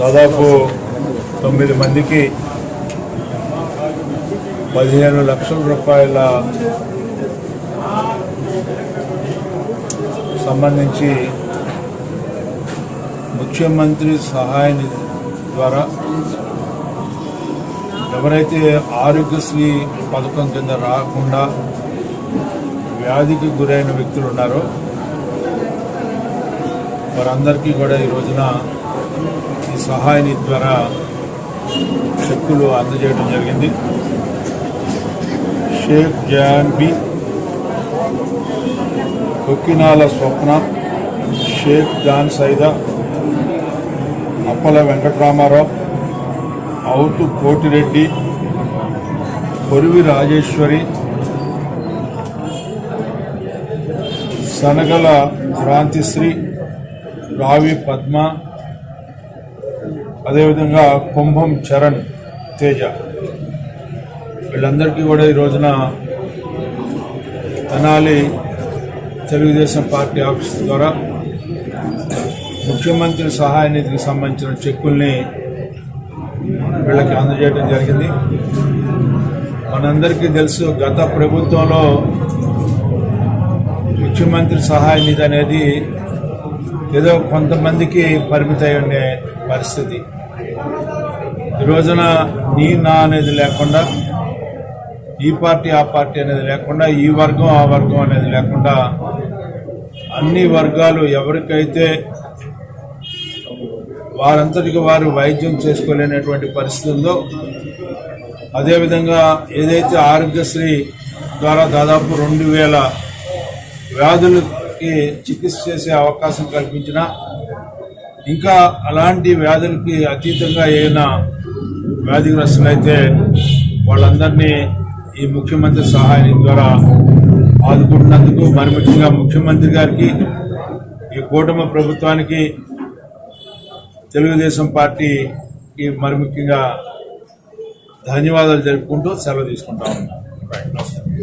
దాదాపు తొమ్మిది మందికి పదిహేను లక్షల రూపాయల సంబంధించి ముఖ్యమంత్రి సహాయ నిధి ద్వారా ఎవరైతే ఆరోగ్యశ్రీ పథకం కింద రాకుండా వ్యాధికి గురైన వ్యక్తులు ఉన్నారో వారందరికీ కూడా ఈ రోజున సహాయని ద్వారా చెక్కులు అందజేయడం జరిగింది. షేక్ జాన్బి కొక్కినాల స్వప్న షేక్ జాన్ సైదా అప్పల వెంకటరామారావు అవుతు కోటిరెడ్డి కొరివి రాజేశ్వరి సనగల క్రాంతిశ్రీ రావి పద్మ అదేవిధంగా కుంభం చరణ్ తేజ. వీళ్ళందరికీ కూడా ఈ రోజున తెనాలి తెలుగుదేశం పార్టీ ఆఫీస్ ద్వారా ముఖ్యమంత్రి సహాయ నిధికి సంబంధించిన చెక్కుల్ని వీళ్ళకి అందజేయడం జరిగింది. మనందరికీ తెలుసు గత ప్రభుత్వంలో ముఖ్యమంత్రి సహాయ నిధి అనేది ఏదో కొంతమందికి పరిమితమై ఉండే పరిస్థితి. ఈ రోజున నీ నా అనేది లేకుండా ఈ పార్టీ ఆ పార్టీ అనేది లేకుండా ఈ వర్గం ఆ వర్గం అనేది లేకుండా అన్ని వర్గాలు ఎవరికైతే వారంతటికి వారు వైద్యం చేసుకోలేనటువంటి పరిస్థితి ఉందో అదేవిధంగా ఏదైతే ఆరోగ్యశ్రీ ద్వారా దాదాపు రెండు వేల వ్యాధులు వ్యాధులకి చికిత్స చేసే అవకాశం కల్పించిన ఇంకా అలాంటి వ్యాధులకి అతీతంగా ఏమైనా వ్యాధిగ్రస్తులైతే వాళ్ళందరినీ ఈ ముఖ్యమంత్రి సహాయ ద్వారా ఆదుకుంటున్నందుకు మరి ముఖ్యంగా ముఖ్యమంత్రి గారికి ఈ కూటమి ప్రభుత్వానికి తెలుగుదేశం పార్టీకి మరి ముఖ్యంగా ధన్యవాదాలు జరుపుకుంటూ సెలవు తీసుకుంటా ఉన్నాను